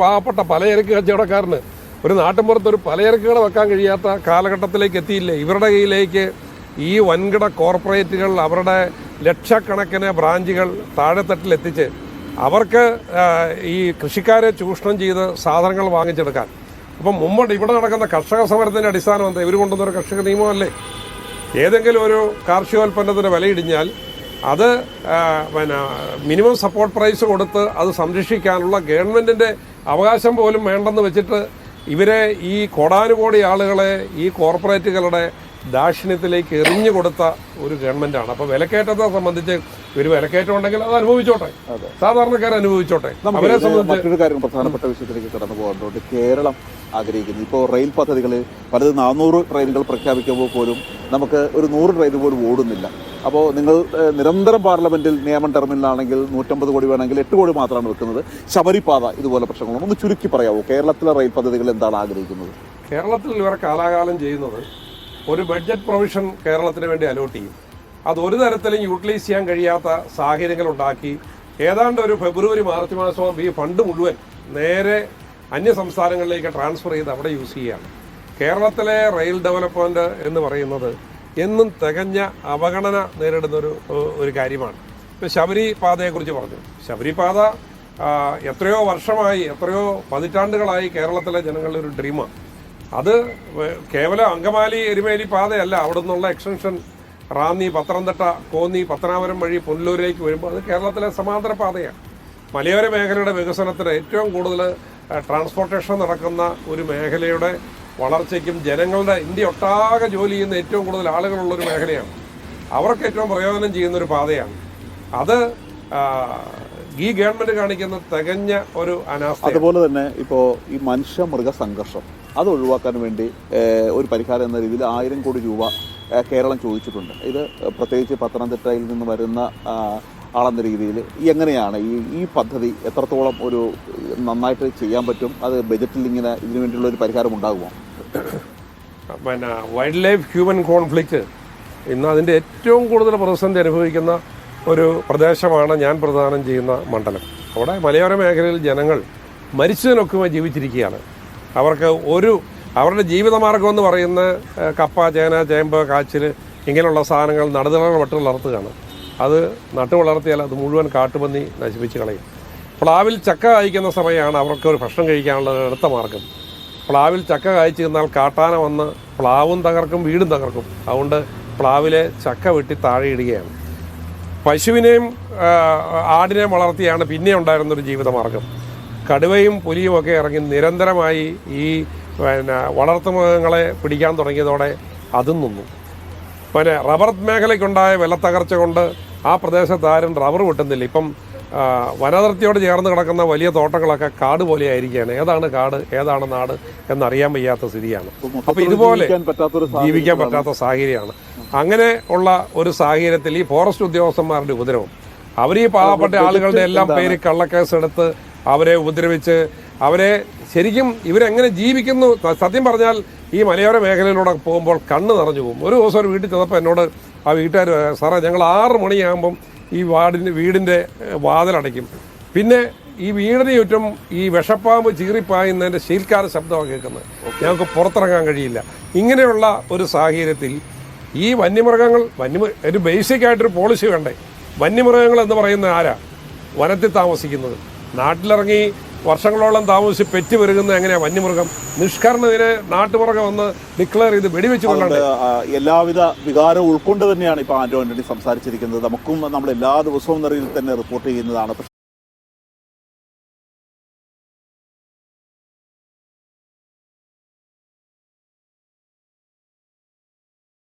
പാവപ്പെട്ട പലചരക്ക് കച്ചവടക്കാരന് ഒരു നാട്ടിൻപുറത്ത് ഒരു പലചരക്കുകൾ വെക്കാൻ കഴിയാത്ത കാലഘട്ടത്തിലേക്ക് എത്തിയില്ലേ? ഇവരുടെ കയ്യിലേക്ക് ഈ വൻകിട കോർപ്പറേറ്റുകൾ അവരുടെ ലക്ഷക്കണക്കിന് ബ്രാഞ്ചുകൾ താഴെത്തട്ടിൽ എത്തിച്ച് അവർക്ക് ഈ കൃഷിക്കാരെ ചൂഷണം ചെയ്ത് സാധനങ്ങൾ വാങ്ങിച്ചെടുക്കാൻ. അപ്പം മുമ്പോട്ട് ഇവിടെ നടക്കുന്ന കർഷക സമരത്തിന്റെ അടിസ്ഥാനം എന്താ? ഇവർ കൊണ്ടുവന്നൊരു കർഷക നിയമമല്ലേ? ഏതെങ്കിലും ഒരു കാർഷികോൽപ്പന്നത്തിന് വിലയിടിഞ്ഞാൽ അത് പിന്നെ മിനിമം സപ്പോർട്ട് പ്രൈസ് കൊടുത്ത് അത് സംരക്ഷിക്കാനുള്ള ഗവൺമെന്റിന്റെ അവകാശം പോലും വേണ്ടെന്ന് വെച്ചിട്ട് ഇവരെ ഈ കോടാനുകോടി ആളുകളെ ഈ കോർപ്പറേറ്റുകളുടെ ദാക്ഷിണ്യത്തിലേക്ക് എറിഞ്ഞു കൊടുത്ത ഒരു ഗവൺമെന്റാണ്. അപ്പൊ വിലക്കയറ്റത്തെ സംബന്ധിച്ച് ഇവർ വിലക്കയറ്റം ഉണ്ടെങ്കിൽ അത് അനുഭവിച്ചോട്ടെ. സാധാരണക്കാർ അനുഭവിച്ചോട്ടെ. അവരെ സംബന്ധിച്ച് മറ്റൊരു കാര്യം പ്രധാനപ്പെട്ട വിഷയത്തിലേക്ക് കടന്നു കേരളം ആഗ്രഹിക്കുന്നു. ഇപ്പോൾ റെയിൽ പദ്ധതികൾ പലത് നാനൂറ് ട്രെയിനുകൾ പ്രഖ്യാപിക്കുമ്പോൾ പോലും നമുക്ക് ഒരു നൂറ് രൂപ ഇതുപോലും ഓടുന്നില്ല. അപ്പോൾ നിങ്ങൾ നിരന്തരം പാർലമെന്റിൽ നിയമം ടെർമിനലാണെങ്കിൽ നൂറ്റമ്പത് കോടി വേണമെങ്കിൽ എട്ട് കോടി മാത്രമാണ് വെക്കുന്നത്. ശബരിപാത ഇതുപോലെ പ്രശ്നങ്ങളും ഒന്ന് ചുരുക്കി പറയാമോ കേരളത്തിലെ റെയിൽ പദ്ധതികൾ എന്താണ് ആഗ്രഹിക്കുന്നത്? കേരളത്തിൽ ഇവർ കാലാകാലം ചെയ്യുന്നത് ഒരു ബഡ്ജറ്റ് പ്രൊവിഷൻ കേരളത്തിന് വേണ്ടി അലോട്ട് ചെയ്യും. അത് ഒരു തരത്തിലും യൂട്ടിലൈസ് ചെയ്യാൻ കഴിയാത്ത സാഹചര്യങ്ങൾ ഉണ്ടാക്കി ഏതാണ്ട് ഒരു ഫെബ്രുവരി മാർച്ച് മാസം ഈ ഫണ്ട് മുഴുവൻ നേരെ അന്യ സംസ്ഥാനങ്ങളിലേക്ക് ട്രാൻസ്ഫർ ചെയ്ത് അവിടെ യൂസ് ചെയ്യുകയാണ്. കേരളത്തിലെ റെയിൽ ഡെവലപ്മെന്റ് എന്ന് പറയുന്നത് എന്നും തികഞ്ഞ അവഗണന നേരിടുന്ന ഒരു ഒരു കാര്യമാണ്. ഇപ്പം ശബരി പാതയെക്കുറിച്ച് പറഞ്ഞു. ശബരി പാത എത്രയോ വർഷമായി എത്രയോ പതിറ്റാണ്ടുകളായി കേരളത്തിലെ ജനങ്ങളുടെ ഒരു ഡ്രീമാണ് അത് കേവലം അങ്കമാലി എരുമേലി പാതയല്ല. അവിടെ നിന്നുള്ള എക്സ്റ്റൻഷൻ റാന്നി പത്തനംതിട്ട കോന്നി പത്തനാപുരം വഴി പുനലൂരിലേക്ക് വരുമ്പോൾ അത് കേരളത്തിലെ സമാന്തര പാതയാണ്. മലയോര മേഖലയുടെ വികസനത്തിന് ഏറ്റവും കൂടുതൽ ട്രാൻസ്പോർട്ടേഷൻ നടക്കുന്ന ഒരു മേഖലയുടെ വളർച്ചയ്ക്കും ജനങ്ങളുടെ ഇന്ത്യ ഒട്ടാകെ ജോലി ചെയ്യുന്ന ഏറ്റവും കൂടുതൽ ആളുകളുള്ളൊരു മേഖലയാണ്. അവർക്ക് ഏറ്റവും പ്രയോജനം ചെയ്യുന്ന ഒരു പാതയാണ്. അത് ഈ ഗവൺമെന്റ് കാണിക്കുന്ന തികഞ്ഞ ഒരു അനാസ്ഥ അതുപോലെ തന്നെ ഇപ്പോൾ ഈ മനുഷ്യ മൃഗ സംഘർഷം അത് ഒഴിവാക്കാൻ വേണ്ടി ഒരു പരിഹാരം എന്ന രീതിയിൽ ആയിരം കോടി രൂപ കേരളം ചോദിച്ചിട്ടുണ്ട്. ഇത് പ്രത്യേകിച്ച് പത്തനംതിട്ടയിൽ നിന്ന് വരുന്ന ആളെന്ന രീതിയിൽ എങ്ങനെയാണ് ഈ ഈ പദ്ധതി എത്രത്തോളം ഒരു നന്നായിട്ട് ചെയ്യാൻ പറ്റും? അത് ബജറ്റിൽ ഇങ്ങനെ ഇതിനു വേണ്ടിയുള്ള ഒരു പരിഹാരം ഉണ്ടാകുമോ? പിന്നെ വൈൽഡ് ലൈഫ് ഹ്യൂമൻ കോൺഫ്ലിക്റ്റ് ഇന്ന് അതിന്റെ ഏറ്റവും കൂടുതൽ പ്രതിസന്ധി അനുഭവിക്കുന്ന ഒരു പ്രദേശമാണ് ഞാൻ പ്രദാനം ചെയ്യുന്ന മണ്ഡലം. അവിടെ മലയോര മേഖലയിൽ ജനങ്ങൾ മരിച്ചതിനൊക്കെ ജീവിച്ചിരിക്കുകയാണ്. അവർക്ക് ഒരു അവരുടെ ജീവിതമാർഗം എന്ന് പറയുന്ന കപ്പ ചേന ചേമ്പ് കാച്ചിൽ ഇങ്ങനെയുള്ള സാധനങ്ങൾ നടുതളകൾ വട്ട് വളർത്തുകയാണ്. അത് നട്ടു വളർത്തിയാൽ അത് മുഴുവൻ കാട്ടുപന്നി നശിപ്പിച്ച് കളയും. പ്ലാവിൽ ചക്ക കായ്ക്കുന്ന സമയമാണ് അവർക്ക് ഒരു ഭക്ഷണം കഴിക്കാനുള്ള അടുത്ത മാർഗം പ്ലാവിൽ ചക്ക കായ്ച്ചു നിന്നാൽ കാട്ടാന വന്ന് പ്ലാവും തകർക്കും വീടും തകർക്കും. അതുകൊണ്ട് പ്ലാവിലെ ചക്ക വെട്ടി താഴെയിടുകയാണ് പശുവിനെയും ആടിനെയും വളർത്തിയാണ് പിന്നെ ഉണ്ടായിരുന്നൊരു ജീവിതമാർഗം. കടുവയും പുലിയും ഒക്കെ ഇറങ്ങി നിരന്തരമായി ഈ പിന്നെ വളർത്തുമൃഗങ്ങളെ പിടിക്കാൻ തുടങ്ങിയതോടെ അതും നിന്നു. പിന്നെ റബ്ബർ മേഖലയ്ക്കുണ്ടായ വിലത്തകർച്ച കൊണ്ട് ആ പ്രദേശത്ത് ആരും റബ്ബർ വെട്ടുന്നില്ല. ഇപ്പം വനാതിർത്തിയോട് ചേർന്ന് കിടക്കുന്ന വലിയ തോട്ടങ്ങളൊക്കെ കാട് പോലെ ആയിരിക്കുകയാണ് ഏതാണ് കാട് ഏതാണ് നാട് എന്നറിയാൻ വയ്യാത്ത സ്ഥിതിയാണ്. അപ്പോൾ ഇതുപോലെ ജീവിക്കാൻ പറ്റാത്ത സാഹചര്യമാണ്. അങ്ങനെ ഉള്ള ഒരു സാഹചര്യത്തിൽ ഈ ഫോറസ്റ്റ് ഉദ്യോഗസ്ഥന്മാരുടെ ഉപദ്രവം അവർ ഈ പാവപ്പെട്ട ആളുകളുടെ എല്ലാം പേര് കള്ളക്കേസ് എടുത്ത് അവരെ ഉപദ്രവിച്ച് അവരെ ശരിക്കും ഇവരെങ്ങനെ ജീവിക്കുന്നു? സത്യം പറഞ്ഞാൽ ഈ മലയോര മേഖലയിലൂടെ പോകുമ്പോൾ കണ്ണ് നിറഞ്ഞു പോകും. ഒരു ദിവസം ഒരു വീട്ടിൽ ചെന്നപ്പോൾ എന്നോട് ആ വീട്ടുകാർ സാറേ ഞങ്ങൾ ആറ് മണിയാകുമ്പം ഈ വാർഡിന്റെ വീടിന്റെ വാതിലടയ്ക്കും. പിന്നെ ഈ വീടിന് ചുറ്റും ഈ വിഷപ്പാമ്പ് ചീറിപ്പായുന്നതിന്റെ ശീൽക്കാര ശബ്ദമാണ് കേൾക്കുന്നത്. ഞങ്ങൾക്ക് പുറത്തിറങ്ങാൻ കഴിയില്ല. ഇങ്ങനെയുള്ള ഒരു സാഹചര്യത്തിൽ ഈ വന്യമൃഗങ്ങൾ വന്യമ ഒരു ബേസിക് ആയിട്ടൊരു പോളിസി വേണ്ടേ? വന്യമൃഗങ്ങൾ എന്ന് പറയുന്ന ആരാ? വനത്തിൽ താമസിക്കുന്നത്. നാട്ടിലിറങ്ങി വർഷങ്ങളോളം താമസിച്ച് പെറ്റ് പെരുകുന്ന എങ്ങനെയാ വന്യമൃഗം? നിഷ്കരണത്തിന് നാട്ടുപുറകെ വന്ന് ഡിക്ലെയർ ചെയ്ത് വെടിവെച്ച് അതുകൊണ്ട്, എല്ലാവിധ വികാരവും ഉൾക്കൊണ്ട് തന്നെയാണ് ഇപ്പോൾ ആന്റോ ആന്റണി സംസാരിച്ചിരിക്കുന്നത്. നമുക്കും നമ്മൾ എല്ലാ ദിവസവും നിറയിൽ തന്നെ റിപ്പോർട്ട് ചെയ്യുന്നതാണ്.